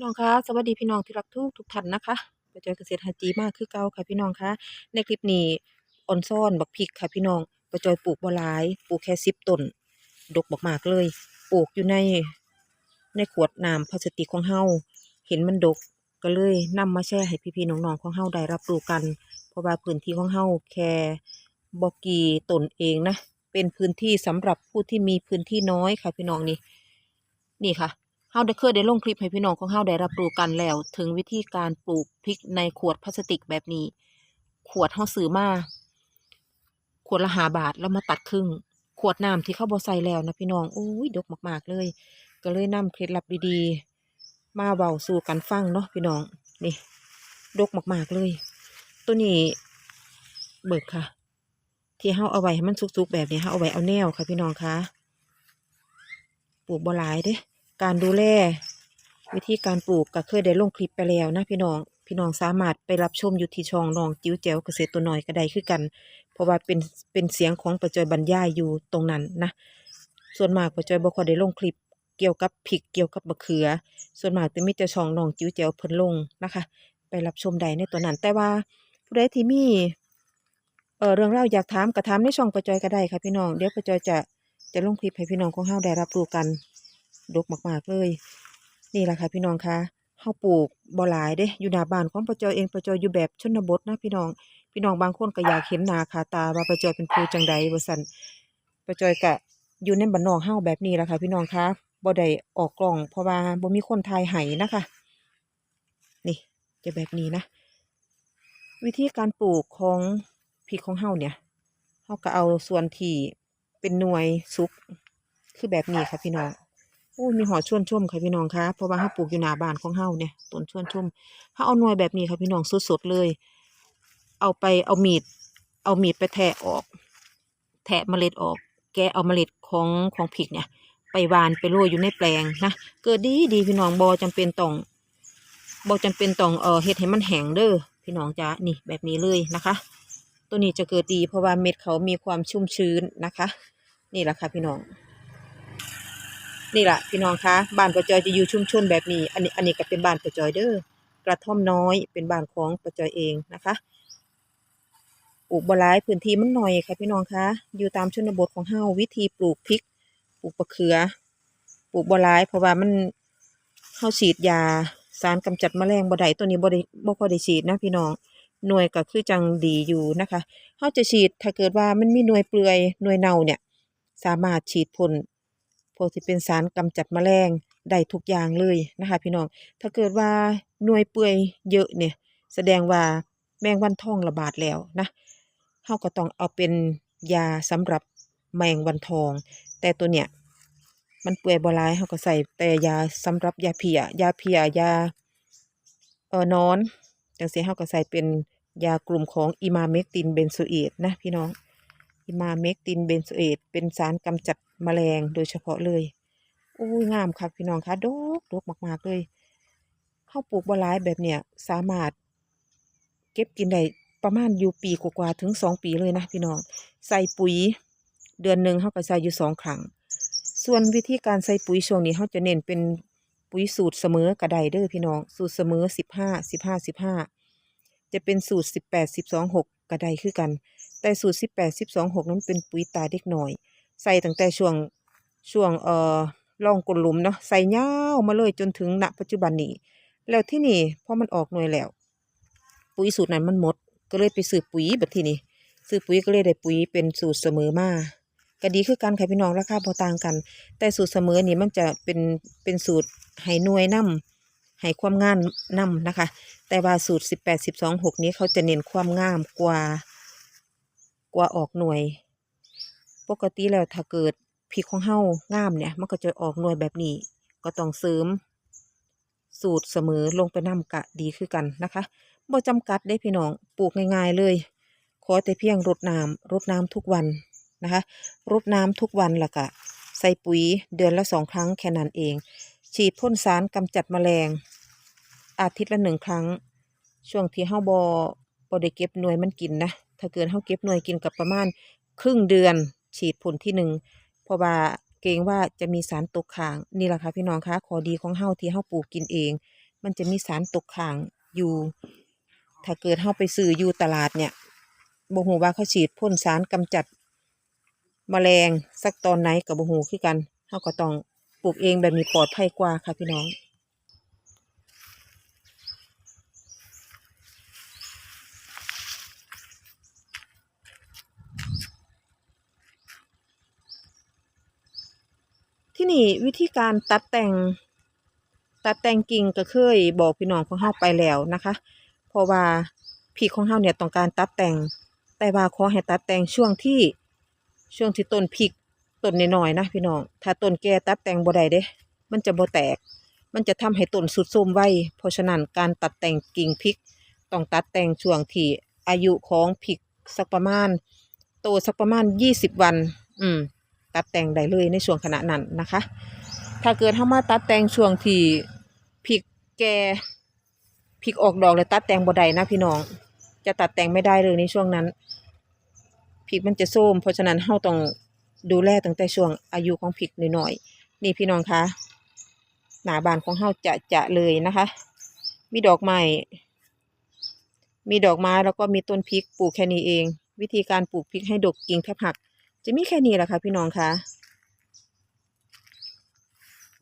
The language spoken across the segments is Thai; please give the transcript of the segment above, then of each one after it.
น้องคะสวัสดีพี่น้องที่รักทุกทุกท่านนะคะไปเจอเกษตรฮาจีมากคือเก่าค่ะพี่น้องคะในคลิปนี้ออนซ่อนบักพริกค่ะพี่น้องไปจอยปลูกบ่หลายปลูกแค่สิบต้นดกบักมากเลย ปลูกอยู่ในในขวดน้ำพลาสติกของเฮาเห็นมันดกก็เลยนำมาแชร์ให้พี่ๆน้องๆของเฮาได้รับรู้กัน เพราะว่าพื้นที่ของเฮาแค่บ่กี่ต้นเองนะเป็นพื้นที่สำหรับผู้ที่มีพื้นที่น้อยค่ะพี่น้องนี่นี่ค่ะ เฮาได้เคยได้ลงคลิปให้พี่น้องของเฮาได้รับรู้กันแล้ว ถึงวิธีการปลูกพริกในขวดพลาสติกแบบนี้ ขวดเฮาซื้อมาขวดละหาบาทแล้วมาตัดครึ่ง ขวดน้ำที่เขาบ่ใส่แล้วนะพี่น้องโอ้ยดกมาก ๆ เลย ก็เลยนำเคล็ดลับดีๆ มาเว้าสู่กันฟังเนาะพี่น้องนี่ดกมากๆเลย ตัวนี้เบิกค่ะ ที่เฮาเอาไว้ให้มันสุกๆแบบนี้เฮาเอาไว้เอาแนวค่ะ พี่น้องคะปลูกบ่หลายเด้ การดูแลวิธีการปลูกก็เคยได้ลงคลิปไปแล้วนะพี่น้องพี่น้องสามารถไปรับชมอยู่ที่ช่องน้องจิ้วแจ๋วเกษตรตัวน้อยก็ได้คือกัน เพราะว่าเป็นเป็นเสียงของประจอยบรรยายอยู่ตรงนั้นนะ ส่วนมากประจอยบ่ค่อยได้ลงคลิปเกี่ยวกับพริกเกี่ยวกับมะเขือ ส่วนมากจะมีแต่ช่องน้องจิ้วแจ๋วเพิ่นลงนะคะ ไปรับชมได้ในตัวนั้น แต่ว่าผู้ใดที่มีเอ่อเรื่องราอยากถามก็ถามในช่องประจอยก็ได้ค่ะพี่น้องเดี๋ยวประจอยจะจะลงคลิปให้พี่น้องของเฮาได้รับรู้กัน ดกมากๆเลย นี่แหละค่ะพี่น้องคะเฮาปลูกบ่หลายเด้อยู่หน้าบ้านของประจอยเองประจอยอยู่แบบชนบทนะพี่น้อง พี่น้องบางคนก็อยากเห็นหน้าคาตาว่าประจอยเป็นผู้จังใดว่าซั่นประจอยก็อยู่ในบ้านนอกเฮาแบบนี้แหละค่ะพี่น้องคะบ่ได้ออกกล้องเพราะว่าบ่มีคนถ่ายให้นะคะ นี่จะแบบนี้นะ วิธีการปลูกของพริกของเฮาเนี่ยเฮาก็เอาส่วนที่เป็นหน่วยสุกคือแบบนี้ค่ะพี่น้อง อ้มีหอชวนชุ่มค่ะพี่น้องคะเพราะว่าเฮาปลูกอยู่หน้าบ้านของเฮาเนี่ยต้นชวนชุ่มเฮาเอาหน่วยแบบนี้ค่ะพี่น้องสดๆเลย เอาไปเอามีด เอามีดไปแทะออก แทะเมล็ดออก แกเอาเมล็ดของของพริกเนี่ย ไปวานไปโรยอยู่ในแปลงนะเกิดดีดีพี่น้องบอจำเป็นต้องบอจำเป็นต้องเออเฮ็ดให้มันแห้งเด้อพี่น้องจ้านี่แบบนี้เลยนะคะ ตัวนี้จะเกิดดีเพราะว่าเม็ดเขามีความชุ่มชื้นนะคะ นี่แหละค่ะพี่น้อง นี่แหละพี่น้องคะบ้านประจอยจะอยู่ชุมชนแบบนี้ อันนี้อันนี้ก็เป็นบ้านประจอยเด้อกระท่อมน้อยเป็นบ้านของประจอยเองนะคะปลูกบ่หลายพื้นที่มันหน่อยค่ะพี่น้องคะอยู่ตามชนบทของเฮาวิธีปลูกพริก ปลูกมะเขือ ปลูกบ่หลาย เพราะว่ามันเฮาฉีดยาสารกำจัดแมลงบ่ได้ตัวนี้บ่ได้บ่ค่อยได้ฉีดนะพี่น้องหน่วยก็คือจังดีอยู่นะคะเฮาจะฉีดถ้าเกิดว่ามันมีหน่วยเปลือยหน่วยเน่าเนี่ย สามารถฉีดพ่น พวกที่เป็นสารกำจัดแมลงได้ทุกอย่างเลยนะคะพี่น้อง ถ้าเกิดว่าหน่วยเปื่อยเยอะเนี่ย แสดงว่าแมงวันทองระบาดแล้วนะเฮาก็ต้องเอาเป็นยาสำหรับแมงวันทอง แต่ตัวเนี้ยมันเปื่อยบลายเฮาก็ใส่แต่ยาสำหรับยาเพียยาเพียยาเออนอนจังซี่เฮาก็ใส่เป็นยากลุ่มของอิมาเมกตินเบนโซเอตนะพี่น้อง อิมาเมกตินเบนโซเอตเป็นสารกำจัดแมลงโดยเฉพาะเลยอู้ยงามค่ะพี่น้องคะดกดกมาก ๆ เลยข้าวปลูกบัวลายแบบเนี้ยสามารถ เก็บกินได้ประมาณอยู่ปีกว่าๆถึงสองปีเลยนะพี่น้อง ใส่ปุ๋ยเดือนหนึ่งเขาก็ใส่อยู่สองครั้ง ส่วนวิธีการใส่ปุ๋ยช่วงนี้เขาจะเน้นเป็นปุ๋ยสูตรเสมอกระไดเด้อพี่น้อง สูตรเสมอสิบห้าสิบห้าสิบห้าจะเป็นสูตรสิบแปดสิบสองหกกระไดคือกัน แต่สูตรสิบแปดสิบสองหกนั้นเป็นปุ๋ยตาเด็กหน่อย ใส่ตั้งแต่ช่วงช่วงเอ่อร่องกลหลุมเนาะใส่ยาวมาเลยจนถึงณปัจจุบันนี้ แล้วที่นี่พอมันออกหน่วยแล้ว ปุ๋ยสูตรนั้นมันหมด ก็เลยไปซื้อปุ๋ยแบบที่นี่ซื้อปุ๋ยก็เลยได้ปุ๋ยเป็นสูตรเสมอมาก็ดีคือกันค่ะพี่น้องราคาพอต่างกัน แต่สูตรเสมอนี่มันจะเป็นเป็นสูตรให้หน่วยนำให้ความงามนำนะคะ แต่ว่าสูตรสิบแปดสิบสองหกนี้เขาจะเน้นความงามกว่า กว่าออกหน่วย ปกติแล้วถ้าเกิดพริกของเฮางามเนี่ย มันก็จะออกหน่วยแบบนี้ ก็ต้องเสริม สูตรเสมอลงไปน้ำกะดีคือกันนะคะบ่จำกัดได้พี่น้องปลูกง่าย ๆ เลย ขอแต่เพียงรดน้ำรดน้ำทุกวันนะคะรดน้ำทุกวันและกะ ใส่ปุ๋ยเดือนละสองครั้งแค่นั้นเอง ฉีดพ่นสารกำจัดแมลง อาทิตย์ละหนึ่งครั้ง ช่วงที่เฮาบอบได้เก็บหน่วยมันกินนะ ถ้าเกิดเฮาเก็บหน่วยกินกับประมาณครึ่งเดือนฉีดพ่นที่หนึ่งเพราะว่าเกรงว่าจะมีสารตกค้างนี่แหละค่ะพี่น้องคะขอดีของเฮาที่เฮาปลูกกินเอง มันจะมีสารตกค้างอยู่ ถ้าเกิดเฮาไปซื้ออยู่ตลาดเนี่ยบ่ฮู้ว่าเขาฉีดพ่นสารกำจัดแมลงสักตอนไหนก็บ่ฮู้คือกันเฮาก็ต้องปลูกเองแบบนี้ปลอดภัยกว่าค่ะพี่น้อง ที่นี่วิธีการตัดแต่ง ตัดแต่งกิ่งก็เคยบอกพี่น้องของเฮาไปแล้วนะคะ เพราะว่าพี่ของเฮาเนี่ยต้องการตัดแต่ง แต่ว่าขอให้ตัดแต่งช่วงที่ช่วงที่ต้นพริกต้นน้อยๆนะพี่น้อง ถ้าต้นแก่ตัดแต่งบ่ได้เด้ มันจะบ่แตก มันจะทำให้ต้นสุดโทรมไวเพราะฉะนั้นการตัดแต่งกิ่งพริก ต้องตัดแต่งช่วงที่อายุของพริกสักประมาณ โตสักประมาณยี่สิบวัน อืม ตัดแต่งได้เลยในช่วงขณะนั้นนะคะ ถ้าเกิดเฮามาตัดแต่งช่วงที่พริกแก่พริกออกดอกแล้วตัดแต่งบ่ได้นะพี่น้อง จะตัดแต่งไม่ได้เลยในช่วงนั้นพริกมันจะส้มเพราะฉะนั้นเฮาต้องดูแลตั้งแต่ช่วงอายุของพริกน้อยๆนี่พี่น้องคะหนาบานของเฮาจะจะเลยนะคะ มีดอกไม้มีดอกไม้แล้วก็มีต้นพริกปลูกแค่นี้เอง วิธีการปลูกพริกให้ดกกิ่งแทบหัก จะมีแค่นี้แหละค่ะพี่น้องคะ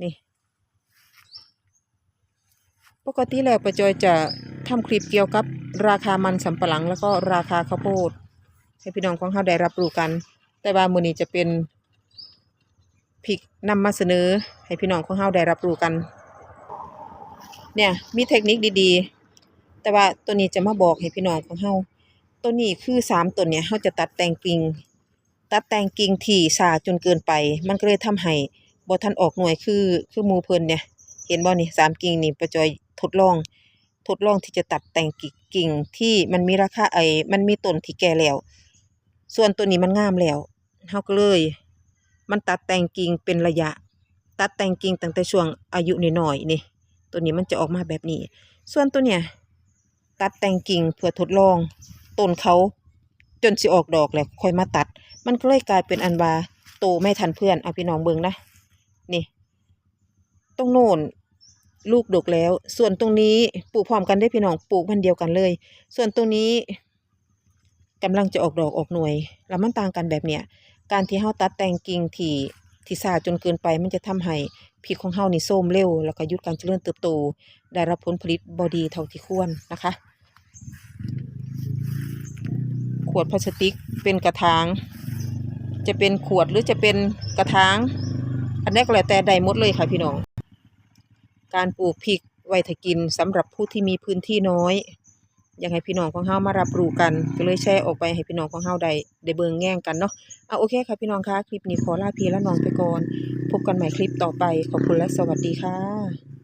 นี่ ปกติแล้วประจอยจะทำคลิปเกี่ยวกับราคามันสำปะหลังแล้วก็ราคาข้าวโพดให้พี่น้องของเราได้รับรู้กัน แต่ว่ามือนี้จะเป็นพริกนำมาเสนอ ให้พี่น้องของเราได้รับรู้กัน เนี่ยมีเทคนิคดีๆ แต่ว่าตัวนี้จะมาบอกให้พี่น้องของเราตัวนี้คือสามตัวเนี่ยเราจะตัดแต่งกิ่ง ตัดแต่งกิ่งที่สาจนเกินไป มันก็เลยทำให้บ่ทันออกหน่วยคือคือมูเพิ่นเนี่ย เห็นบ่นี่สามกิ่งนี่ประจอยทดลอง ทดลองที่จะตัดแต่งกิ่งที่มันมีราคาไอ้มันมีต้นที่แก่แล้ว ส่วนตัวนี้มันงามแล้วเฮาก็เลย มันตัดแต่งกิ่งเป็นระยะ ตัดแต่งกิ่งตั้งแต่ช่วงอายุน้อยๆนี่ ตัวนี้มันจะออกมาแบบนี้ ส่วนตัวเนี้ยตัดแต่งกิ่งเพื่อทดลองต้นเขาจนสิออกดอกแล้วค่อยมาตัด มันก็เลยกลายเป็นอันว่าโตไม่ทันเพื่อนเอาพี่น้องเบิงนะนี่ตรงโน่นลูกดกแล้ว ส่วนตรงนี้ปลูกพร้อมกันได้พี่น้องปลูกมันเดียวกันเลย ส่วนตรงนี้กำลังจะออกดอกออกหน่วยแล้วมันต่างกันแบบเนี้ยการที่เฮาตัดแต่งกิ่งที่ที่สาจนเกินไปมันจะทำให้พริกของเฮานี่ส้มเร็ว แล้วก็หยุดการเจริญเติบโต ได้รับผลผลิตบอดีเท่าที่ควรนะคะ ขวดพลาสติกเป็นกระถาง จะเป็นขวดหรือจะเป็นกระถางอันนี้ก็แล้วแต่ใดหมดเลยค่ะพี่น้อง การปลูกพริกไว้ถกินสำหรับผู้ที่มีพื้นที่น้อยอยากให้พี่น้องของเฮามารับรู้กันก็เลยแชร์ออกไปให้พี่น้องของเฮาได้ได้เบิ่งแง่งกันเนาะเอาโอเคค่ะพี่น้องคะคลิปนี้ขอลาพี่และน้องไปก่อนพบกันใหม่คลิปต่อไปขอบคุณและสวัสดีค่ะ